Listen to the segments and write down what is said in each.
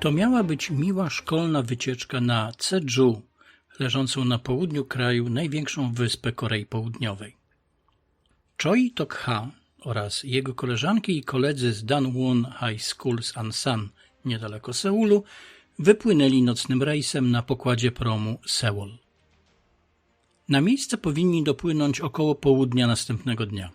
To miała być miła szkolna wycieczka na Jeju, leżącą na południu kraju największą wyspę Korei Południowej. Choi Tok-ha oraz jego koleżanki i koledzy z Danwon High School z Ansan, niedaleko Seulu, wypłynęli nocnym rejsem na pokładzie promu Seoul. Na miejsce powinni dopłynąć około południa następnego dnia.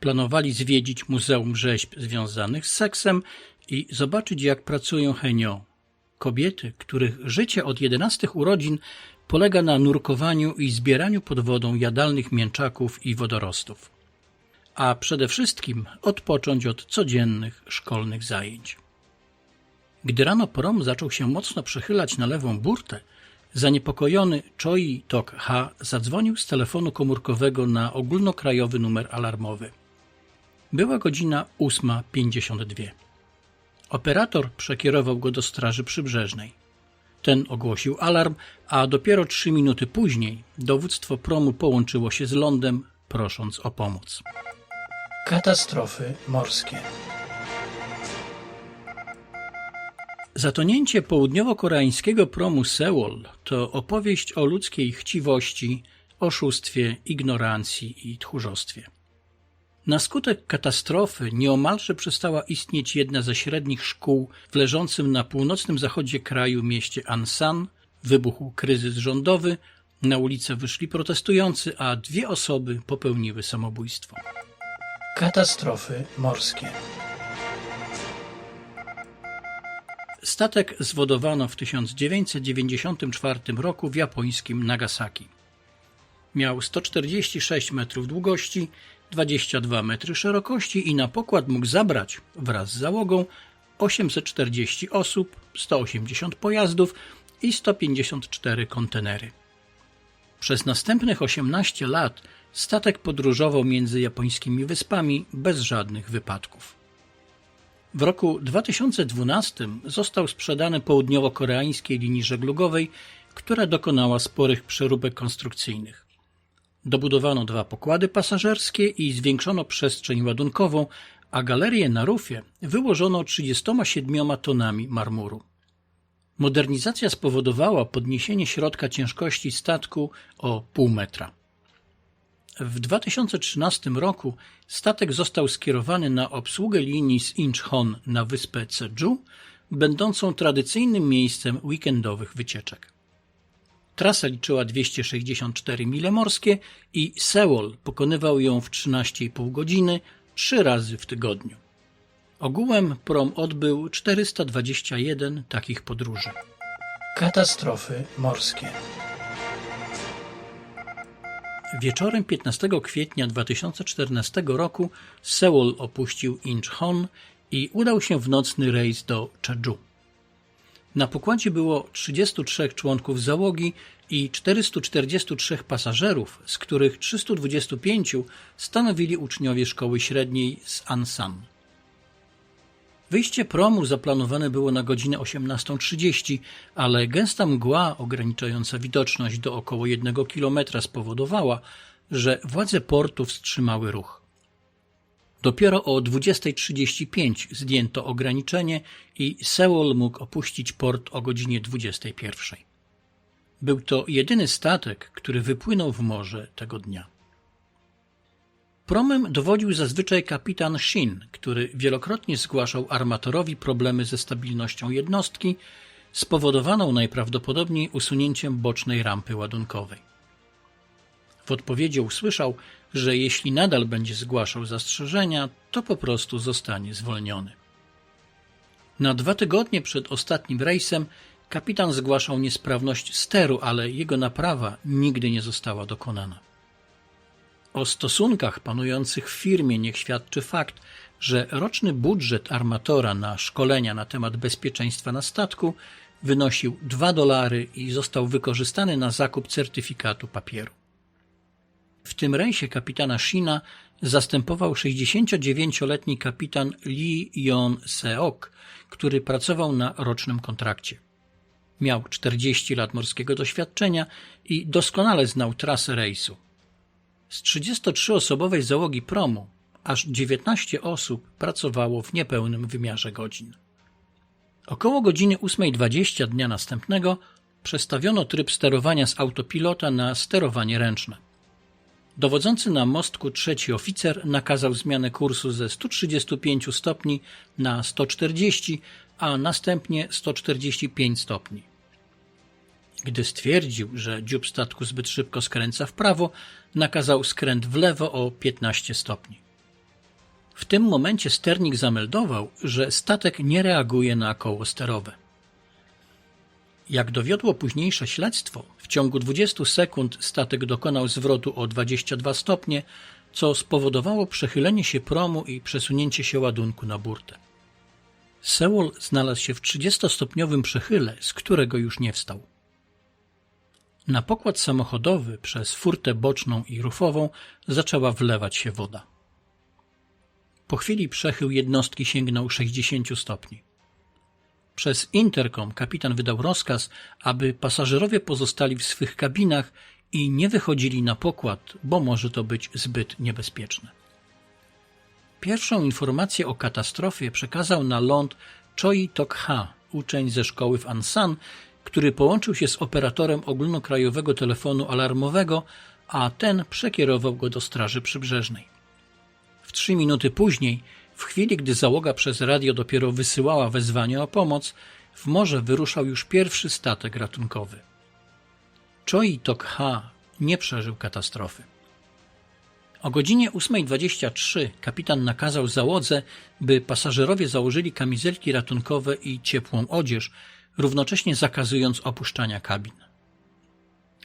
Planowali zwiedzić Muzeum Rzeźb związanych z seksem i zobaczyć, jak pracują henio, kobiety, których życie od 11 urodzin polega na nurkowaniu i zbieraniu pod wodą jadalnych mięczaków i wodorostów. A przede wszystkim odpocząć od codziennych szkolnych zajęć. Gdy rano prom zaczął się mocno przechylać na lewą burtę, zaniepokojony Choi Tok-ha zadzwonił z telefonu komórkowego na ogólnokrajowy numer alarmowy. Była godzina 8.52. Operator przekierował go do Straży Przybrzeżnej. Ten ogłosił alarm, a dopiero trzy minuty później dowództwo promu połączyło się z lądem, prosząc o pomoc. Katastrofy morskie. Zatonięcie południowo-koreańskiego promu Seoul to opowieść o ludzkiej chciwości, oszustwie, ignorancji i tchórzostwie. Na skutek katastrofy nieomalże przestała istnieć jedna ze średnich szkół w leżącym na północnym zachodzie kraju mieście Ansan, wybuchł kryzys rządowy, na ulicę wyszli protestujący, a dwie osoby popełniły samobójstwo. Katastrofy morskie. Statek zwodowano w 1994 roku w japońskim Nagasaki. Miał 146 metrów długości, 22 metry szerokości i na pokład mógł zabrać wraz z załogą 840 osób, 180 pojazdów i 154 kontenery. Przez następnych 18 lat statek podróżował między japońskimi wyspami bez żadnych wypadków. W roku 2012 został sprzedany południowo-koreańskiej linii żeglugowej, która dokonała sporych przeróbek konstrukcyjnych. Dobudowano dwa pokłady pasażerskie i zwiększono przestrzeń ładunkową, a galerię na rufie wyłożono 37 tonami marmuru. Modernizacja spowodowała podniesienie środka ciężkości statku o pół metra. W 2013 roku statek został skierowany na obsługę linii z Incheon na wyspę Jeju, będącą tradycyjnym miejscem weekendowych wycieczek. Trasa liczyła 264 mile morskie i Seoul pokonywał ją w 13,5 godziny trzy razy w tygodniu. Ogółem prom odbył 421 takich podróży. Katastrofy morskie. Wieczorem 15 kwietnia 2014 roku Seoul opuścił Incheon i udał się w nocny rejs do Jeju. Na pokładzie było 33 członków załogi i 443 pasażerów, z których 325 stanowili uczniowie szkoły średniej z Ansan. Wyjście promu zaplanowane było na godzinę 18.30, ale gęsta mgła ograniczająca widoczność do około jednego kilometra spowodowała, że władze portu wstrzymały ruch. Dopiero o 20.35 zdjęto ograniczenie i Seoul mógł opuścić port o godzinie 21. Był to jedyny statek, który wypłynął w morze tego dnia. Promem dowodził zazwyczaj kapitan Shin, który wielokrotnie zgłaszał armatorowi problemy ze stabilnością jednostki, spowodowaną najprawdopodobniej usunięciem bocznej rampy ładunkowej. W odpowiedzi usłyszał, że jeśli nadal będzie zgłaszał zastrzeżenia, to po prostu zostanie zwolniony. Na dwa tygodnie przed ostatnim rejsem kapitan zgłaszał niesprawność steru, ale jego naprawa nigdy nie została dokonana. O stosunkach panujących w firmie niech świadczy fakt, że roczny budżet armatora na szkolenia na temat bezpieczeństwa na statku wynosił 2 dolary i został wykorzystany na zakup certyfikatu papieru. W tym rejsie kapitana Shina zastępował 69-letni kapitan Lee Yon-seok, który pracował na rocznym kontrakcie. Miał 40 lat morskiego doświadczenia i doskonale znał trasę rejsu. Z 33-osobowej załogi promu aż 19 osób pracowało w niepełnym wymiarze godzin. Około godziny 8.20 dnia następnego przestawiono tryb sterowania z autopilota na sterowanie ręczne. Dowodzący na mostku trzeci oficer nakazał zmianę kursu ze 135 stopni na 140, a następnie 145 stopni. Gdy stwierdził, że dziób statku zbyt szybko skręca w prawo, nakazał skręt w lewo o 15 stopni. W tym momencie sternik zameldował, że statek nie reaguje na koło sterowe. Jak dowiodło późniejsze śledztwo, w ciągu 20 sekund statek dokonał zwrotu o 22 stopnie, co spowodowało przechylenie się promu i przesunięcie się ładunku na burtę. Seoul znalazł się w 30-stopniowym przechyle, z którego już nie wstał. Na pokład samochodowy przez furtę boczną i rufową zaczęła wlewać się woda. Po chwili przechył jednostki sięgnął 60 stopni. Przez interkom kapitan wydał rozkaz, aby pasażerowie pozostali w swych kabinach i nie wychodzili na pokład, bo może to być zbyt niebezpieczne. Pierwszą informację o katastrofie przekazał na ląd Choi Tok-ha, uczeń ze szkoły w Ansan, który połączył się z operatorem ogólnokrajowego telefonu alarmowego, a ten przekierował go do Straży Przybrzeżnej. W trzy minuty później, w chwili gdy załoga przez radio dopiero wysyłała wezwanie o pomoc, w morze wyruszał już pierwszy statek ratunkowy. Choi Tok-ha nie przeżył katastrofy. O godzinie 8.23 kapitan nakazał załodze, by pasażerowie założyli kamizelki ratunkowe i ciepłą odzież, równocześnie zakazując opuszczania kabin.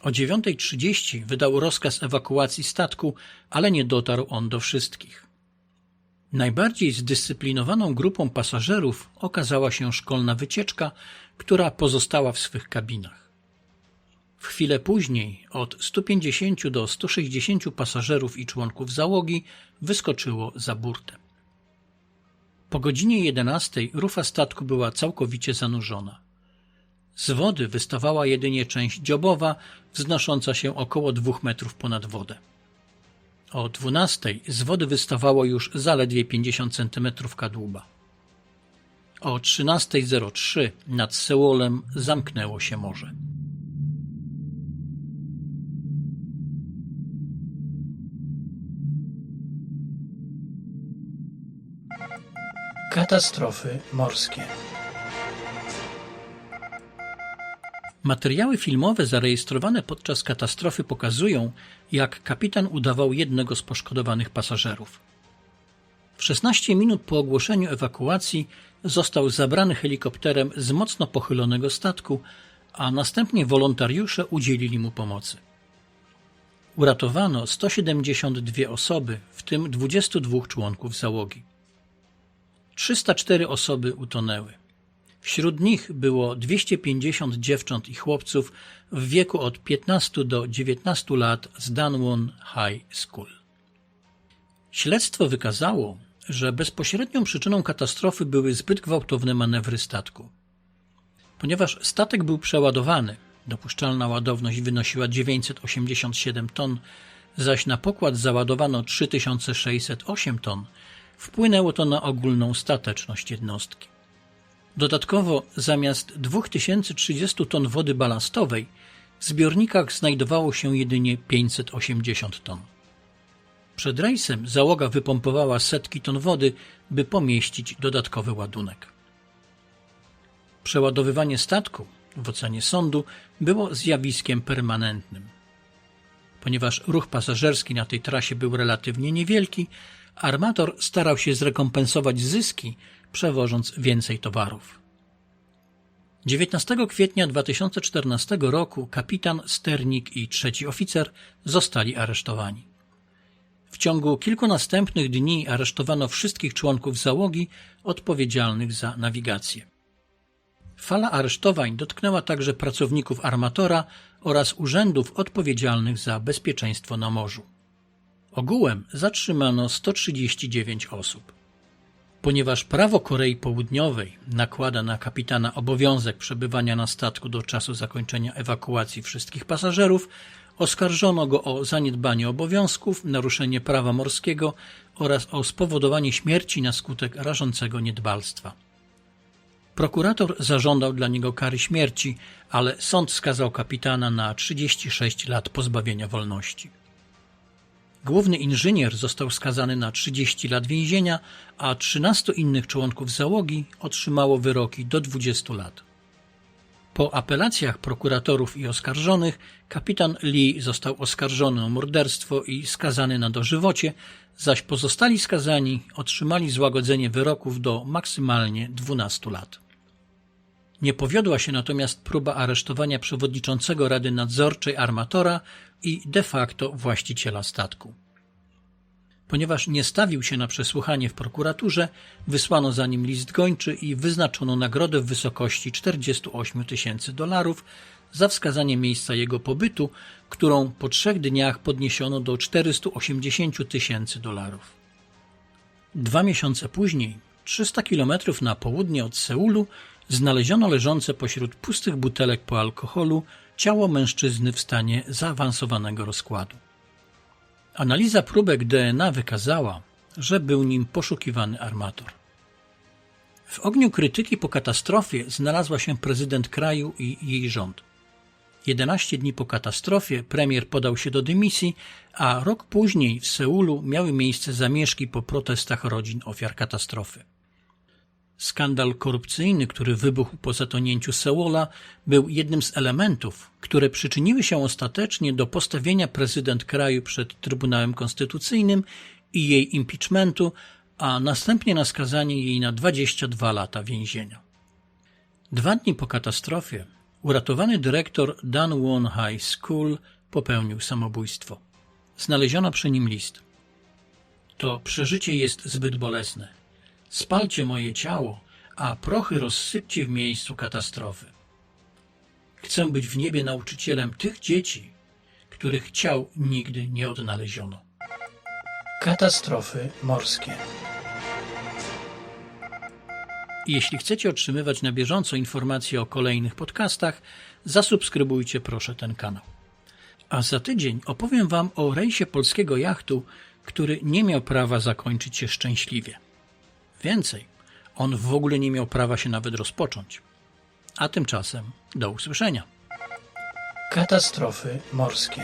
O 9.30 wydał rozkaz ewakuacji statku, ale nie dotarł on do wszystkich. Najbardziej zdyscyplinowaną grupą pasażerów okazała się szkolna wycieczka, która pozostała w swych kabinach. W chwilę później od 150 do 160 pasażerów i członków załogi wyskoczyło za burtę. Po godzinie 11 rufa statku była całkowicie zanurzona. Z wody wystawała jedynie część dziobowa, wznosząca się około dwóch metrów ponad wodę. O dwunastej z wody wystawało już zaledwie 50 centymetrów kadłuba. O 13.03 nad Seulem zamknęło się morze. Katastrofy morskie. Materiały filmowe zarejestrowane podczas katastrofy pokazują, jak kapitan udawał jednego z poszkodowanych pasażerów. W 16 minut po ogłoszeniu ewakuacji został zabrany helikopterem z mocno pochylonego statku, a następnie wolontariusze udzielili mu pomocy. Uratowano 172 osoby, w tym 22 członków załogi. 304 osoby utonęły. Wśród nich było 250 dziewcząt i chłopców w wieku od 15 do 19 lat z Danwon High School. Śledztwo wykazało, że bezpośrednią przyczyną katastrofy były zbyt gwałtowne manewry statku. Ponieważ statek był przeładowany, dopuszczalna ładowność wynosiła 987 ton, zaś na pokład załadowano 3608 ton, wpłynęło to na ogólną stateczność jednostki. Dodatkowo zamiast 2030 ton wody balastowej w zbiornikach znajdowało się jedynie 580 ton. Przed rejsem załoga wypompowała setki ton wody, by pomieścić dodatkowy ładunek. Przeładowywanie statku, w ocenie sądu, było zjawiskiem permanentnym. Ponieważ ruch pasażerski na tej trasie był relatywnie niewielki, armator starał się zrekompensować zyski przewożąc więcej towarów. 19 kwietnia 2014 roku kapitan, sternik i trzeci oficer zostali aresztowani. W ciągu kilku następnych dni aresztowano wszystkich członków załogi odpowiedzialnych za nawigację. Fala aresztowań dotknęła także pracowników armatora oraz urzędów odpowiedzialnych za bezpieczeństwo na morzu. Ogółem zatrzymano 139 osób. Ponieważ prawo Korei Południowej nakłada na kapitana obowiązek przebywania na statku do czasu zakończenia ewakuacji wszystkich pasażerów, oskarżono go o zaniedbanie obowiązków, naruszenie prawa morskiego oraz o spowodowanie śmierci na skutek rażącego niedbalstwa. Prokurator zażądał dla niego kary śmierci, ale sąd skazał kapitana na 36 lat pozbawienia wolności. Główny inżynier został skazany na 30 lat więzienia, a 13 innych członków załogi otrzymało wyroki do 20 lat. Po apelacjach prokuratorów i oskarżonych, kapitan Lee został oskarżony o morderstwo i skazany na dożywocie, zaś pozostali skazani otrzymali złagodzenie wyroków do maksymalnie 12 lat. Nie powiodła się natomiast próba aresztowania przewodniczącego Rady Nadzorczej armatora i de facto właściciela statku. Ponieważ nie stawił się na przesłuchanie w prokuraturze, wysłano za nim list gończy i wyznaczono nagrodę w wysokości 48 tysięcy dolarów za wskazanie miejsca jego pobytu, którą po trzech dniach podniesiono do 480 tysięcy dolarów. Dwa miesiące później, 300 kilometrów na południe od Seulu, znaleziono leżące pośród pustych butelek po alkoholu ciało mężczyzny w stanie zaawansowanego rozkładu. Analiza próbek DNA wykazała, że był nim poszukiwany armator. W ogniu krytyki po katastrofie znalazła się prezydent kraju i jej rząd. 11 dni po katastrofie premier podał się do dymisji, a rok później w Seulu miały miejsce zamieszki po protestach rodzin ofiar katastrofy. Skandal korupcyjny, który wybuchł po zatonięciu Seula, był jednym z elementów, które przyczyniły się ostatecznie do postawienia prezydent kraju przed Trybunałem Konstytucyjnym i jej impeachmentu, a następnie na skazanie jej na 22 lata więzienia. Dwa dni po katastrofie uratowany dyrektor Dan Won High School popełnił samobójstwo. Znaleziono przy nim list. To przeżycie jest zbyt bolesne. Spalcie moje ciało, a prochy rozsypcie w miejscu katastrofy. Chcę być w niebie nauczycielem tych dzieci, których ciał nigdy nie odnaleziono. Katastrofy morskie. Jeśli chcecie otrzymywać na bieżąco informacje o kolejnych podcastach, zasubskrybujcie proszę ten kanał. A za tydzień opowiem Wam o rejsie polskiego jachtu, który nie miał prawa zakończyć się szczęśliwie. Więcej, on w ogóle nie miał prawa się nawet rozpocząć. A tymczasem do usłyszenia. Katastrofy morskie.